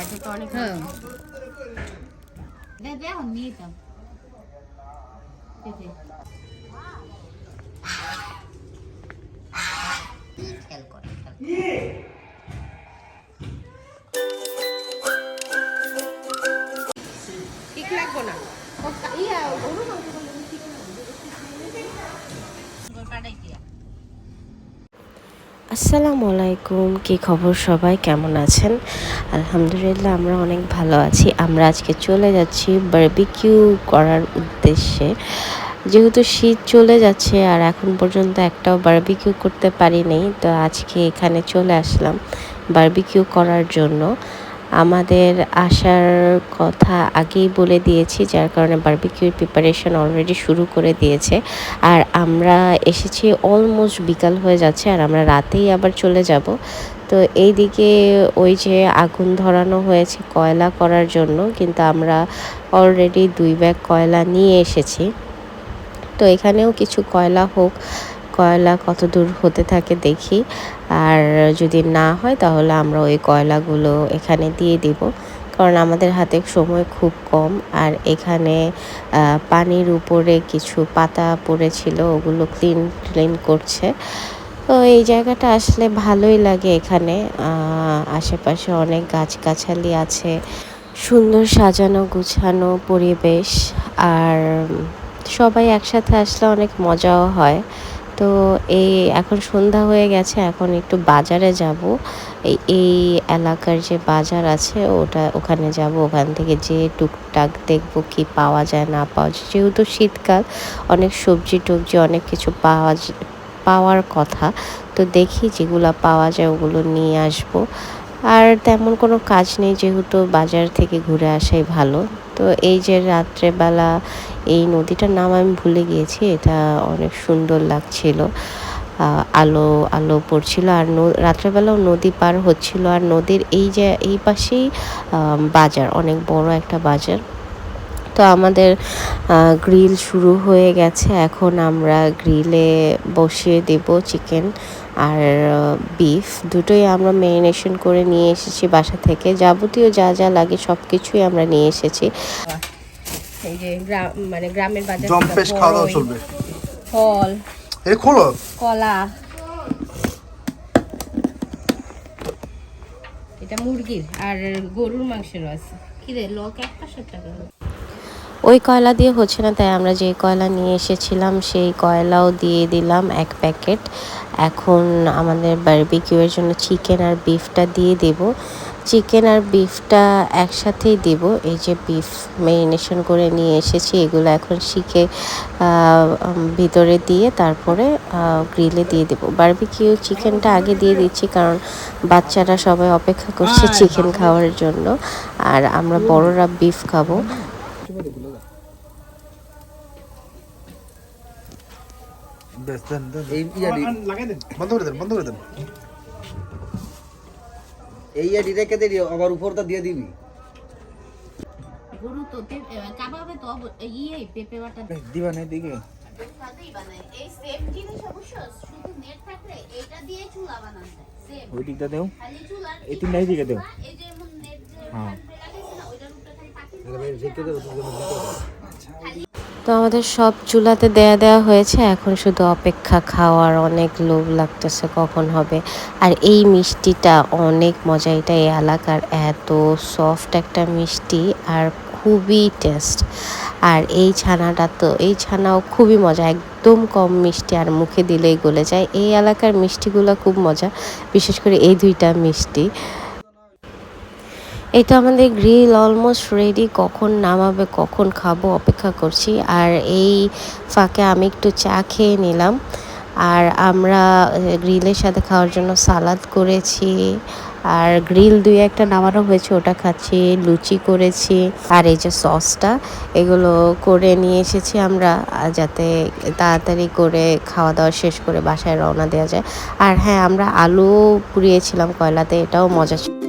এটা তো অনেক হ্যাঁ দে দে আমি নিয়ে পেঁপে। খেয়াল কর। ঠিক লাগবো না ইয়া গরু মাংস কাটাই দিয়া। আসসালামু আলাইকুম কি খবর সবাই? কেমন আছেন? আলহামদুলিল্লাহ, আমরা অনেক ভালো আছি। আমরা আজকে চলে যাচ্ছি বারবিকিউ করার উদ্দেশ্যে। যেহেতু শীত চলে যাচ্ছে আর এখন পর্যন্ত একটাও বারবিকিউ করতে পারিনি, তো আজকে এখানে চলে আসলাম বারবিকিউ করার জন্য। আমাদের আসার কথা আগেই বলে দিয়েছি, যার কারণে বারবিকিউর প্রিপারেশন অলরেডি শুরু করে দিয়েছে। আর আমরা এসেছি অলমোস্ট বিকাল হয়ে যাচ্ছে, আর আমরা রাতেই আবার চলে যাব। তো এই দিকে ওই যে আগুন ধরানো হয়েছে কয়লা করার জন্য, কিন্তু আমরা অলরেডি দুই ব্যাগ কয়লা নিয়ে এসেছি। তো এখানেও কিছু কয়লা হোক কয়লা কত দূর হতে থাকে দেখি। আর যদি না হয় তাহলে আমরা ওই কয়লাগুলো এখানে দিয়ে দিব। কারণ আমাদের হাতে সময় খুব কম। আর এখানে পানির উপরে কিছু পাতা পড়েছিল, ওগুলো ক্লিন ক্লিন করছে। তো এই জায়গাটা আসলে ভালোই লাগে এখানে। আশেপাশে অনেক গাছগাছালি আছে। সুন্দর সাজানো, গুছানো পরিবেশ। আর সবাই একসাথে আসলে অনেক মজাও হয়। তো এই এখন সন্ধ্যা হয়ে গেছে, এখন একটু বাজারে যাব। এই এই এলাকার যে বাজার আছে, ওটা, ওখানে যাব। ওখান থেকে যে টুকটাক দেখব কি পাওয়া যায়, না পাওয়া যায়। যেহেতু শীতকাল, অনেক সবজি টবজি, অনেক কিছু পাওয়া পাওয়ার কথা। তো দেখি যেগুলো পাওয়া যায়, ওগুলো নিয়ে আসব। আর তেমন কোনো কাজ নেই যেহেতু বাজার থেকে ঘুরে আসাই ভালো। তো এই যে রাত্রেবেলা এই নদীটার নাম আমি ভুলে গিয়েছি, এটা অনেক সুন্দর লাগছিল। আলো আলো পড়ছিল আর রাত্রেবেলাও নদী পার হচ্ছিল। আর নদীর এই যে, এই পাশেই বাজার, অনেক বড় একটা বাজার। তো আমাদের গ্রিল শুরু হয়ে গেছে। এখন আমরা গ্রিলে বসিয়ে দেব চিকেন আর বিফ। দুটোই আমরা মেরিনেশন করে নিয়ে এসেছি বাসা থেকে। যাবতীয় যা যা লাগে সব কিছুই আমরা নিয়ে এসেছি। এই যে গ্রাম মানে গ্রামের বাজার জম্পেশ খাওয়া দাওয়া চলবে। ফল। এ খোলো। কলা। এটা মুরগির আর গরুর মাংসেরও আছে। কি রে লক এক পাঁচশো টাকা? ওই কয়লা দিয়ে হচ্ছে না তাই আমরা যে কয়লা নিয়ে এসেছিলাম সেই কয়লাও দিয়ে দিলাম এক প্যাকেট। এখন আমাদের বারবিকিউয়ের জন্য চিকেন আর বিফটা দিয়ে দেব। চিকেন আর বিফটা একসাথেই দেব। এই যে বিফ মেরিনেশন করে নিয়ে এসেছি এগুলো এখন শিখে ভিতরে দিয়ে তারপরে গ্রিলে দিয়ে দেবো। বারবিকিউ চিকেনটা আগে দিয়ে দিচ্ছি কারণ বাচ্চারা সবাই অপেক্ষা করছে চিকেন খাওয়ার জন্য। আর আমরা বড়রা বিফ খাব। বেশ দেন দেন এই ইয়াডি বন্ধ করে দেন বন্ধ করে দেন। এই ইয়াডি রেখে দিবি আবার উপরটা দিয়ে দিবি। গরু তো কাবাবে তো ইয়ে পেঁপে বাটা। দিবা না দিকে সাথেই এই সেম জিনিস অবশ্য শুধু নেট থাকলে এটা দিয়ে চুলা বানানো যায়। সেম ওই দেও। এই তিনটাই দিকে দেও। এই যে এমন নেট যে হ্যাঁ। তো আমাদের সব চুলাতে দেয়া দেওয়া হয়েছে। এখন শুধু অপেক্ষা খাওয়ার অনেক লোভ লাগতেছে, কখন হবে? আর এই মিষ্টিটা অনেক মজা এটা এই এলাকার এত সফট একটা মিষ্টি আর খুবই টেস্ট আর এই ছানাটা তো, এই ছানাও খুবই মজা, একদম কম মিষ্টি আর মুখে দিলেই গলে যায়। এই এলাকার মিষ্টিগুলো খুব মজা, বিশেষ করে এই দুইটা মিষ্টি। তো আমাদের গ্রিল অলমোস্ট রেডি কখন নামাবে, কখন খাব অপেক্ষা করছি। আর এই ফাঁকে আমি একটু চা খেয়ে নিলাম। আর আমরা গ্রিলের সাথে খাওয়ার জন্য সালাদ করেছি। আর গ্রিল দুই একটা নামানো হয়েছে, ওটা খাচ্ছি, লুচি করেছি। আর এই যে সসটা, এগুলো করে নিয়ে এসেছি আমরা যাতে তাড়াতাড়ি করে খাওয়া দাওয়া শেষ করে বাসায় রওনা দেওয়া যায়। আর হ্যাঁ আমরা আলু পুড়িয়েছিলাম কয়লাতে, এটাও মজা ছিল।